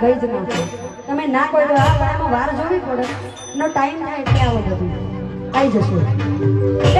ગઈ જ નાખો તમે ના કોઈ તો આ પણ વાર જોવી પડે. નો ટાઈમ થાય એટલે આવો બધું. આવી જશે.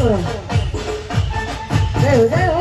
કરો. જય જય